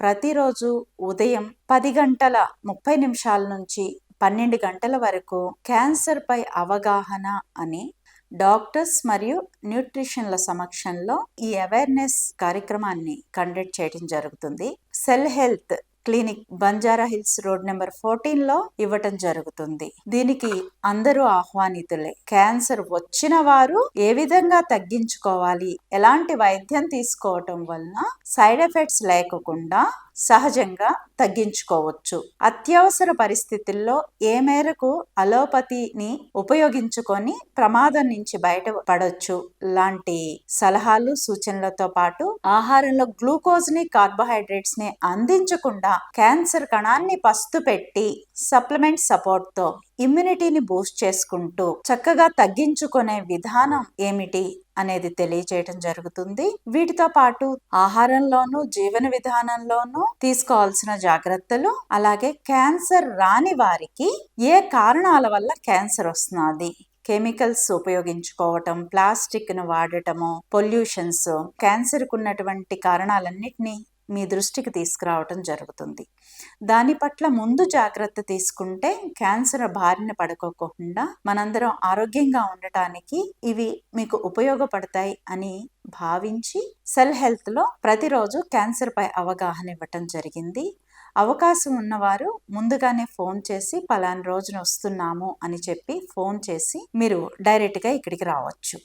ప్రతిరోజు ఉదయం పది గంటల ముప్పై నిమిషాల నుంచి పన్నెండు గంటల వరకు క్యాన్సర్పై అవగాహన అని డాక్టర్స్ మరియు న్యూట్రిషన్ల సమక్షంలో ఈ అవేర్నెస్ కార్యక్రమాన్ని కండక్ట్ చేయడం జరుగుతుంది. Cell health clinic Banjara Hills road number ఫోర్టీన్లో ఇవ్వటం జరుగుతుంది. దీనికి అందరూ ఆహ్వానితులే. క్యాన్సర్ వచ్చిన వారు ఏ విధంగా తగ్గించుకోవాలి? ఎలాంటి వైద్యం తీసుకోవటం వలన సైడ్ ఎఫెక్ట్స్ లేకుండా సహజంగా తగ్గించుకోవచ్చు. అత్యవసర పరిస్థితుల్లో ఏ మేరకు అలోపతిని ఉపయోగించుకొని ప్రమాదం నుంచి బయటపడవచ్చు లాంటి సలహాలు సూచనలతో పాటు ఆహారంలో గ్లూకోజ్ని కార్బోహైడ్రేట్స్ని అందించకుండా క్యాన్సర్ కణాన్ని పస్తు పెట్టి సప్లిమెంట్ సపోర్ట్తో ఇమ్యూనిటీని బూస్ట్ చేసుకుంటూ చక్కగా తగ్గించుకునే విధానం ఏమిటి అనేది తెలియజేయటం జరుగుతుంది. వీటితో పాటు ఆహారంలోనూ జీవన విధానంలోనూ తీసుకోవాల్సిన జాగ్రత్తలు అలాగే క్యాన్సర్ రాని వారికి ఏ కారణాల వల్ల క్యాన్సర్ వస్తున్నది కెమికల్స్ ఉపయోగించుకోవటం ప్లాస్టిక్ను వాడటము పొల్యూషన్స్ క్యాన్సర్కు ఉన్నటువంటి కారణాలన్నిటినీ మీ దృష్టికి తీసుకురావటం జరుగుతుంది. దాని పట్ల ముందు జాగ్రత్త తీసుకుంటే క్యాన్సర్ బారిన పడుకోకుండా మనందరం ఆరోగ్యంగా ఉండటానికి ఇవి మీకు ఉపయోగపడతాయి అని భావించి సెల్ హెల్త్లో ప్రతిరోజు క్యాన్సర్పై అవగాహన ఇవ్వటం జరిగింది. అవకాశం ఉన్నవారు ముందుగానే ఫోన్ చేసి పలానా రోజున వస్తున్నాము అని చెప్పి ఫోన్ చేసి మీరు డైరెక్ట్గా ఇక్కడికి రావచ్చు.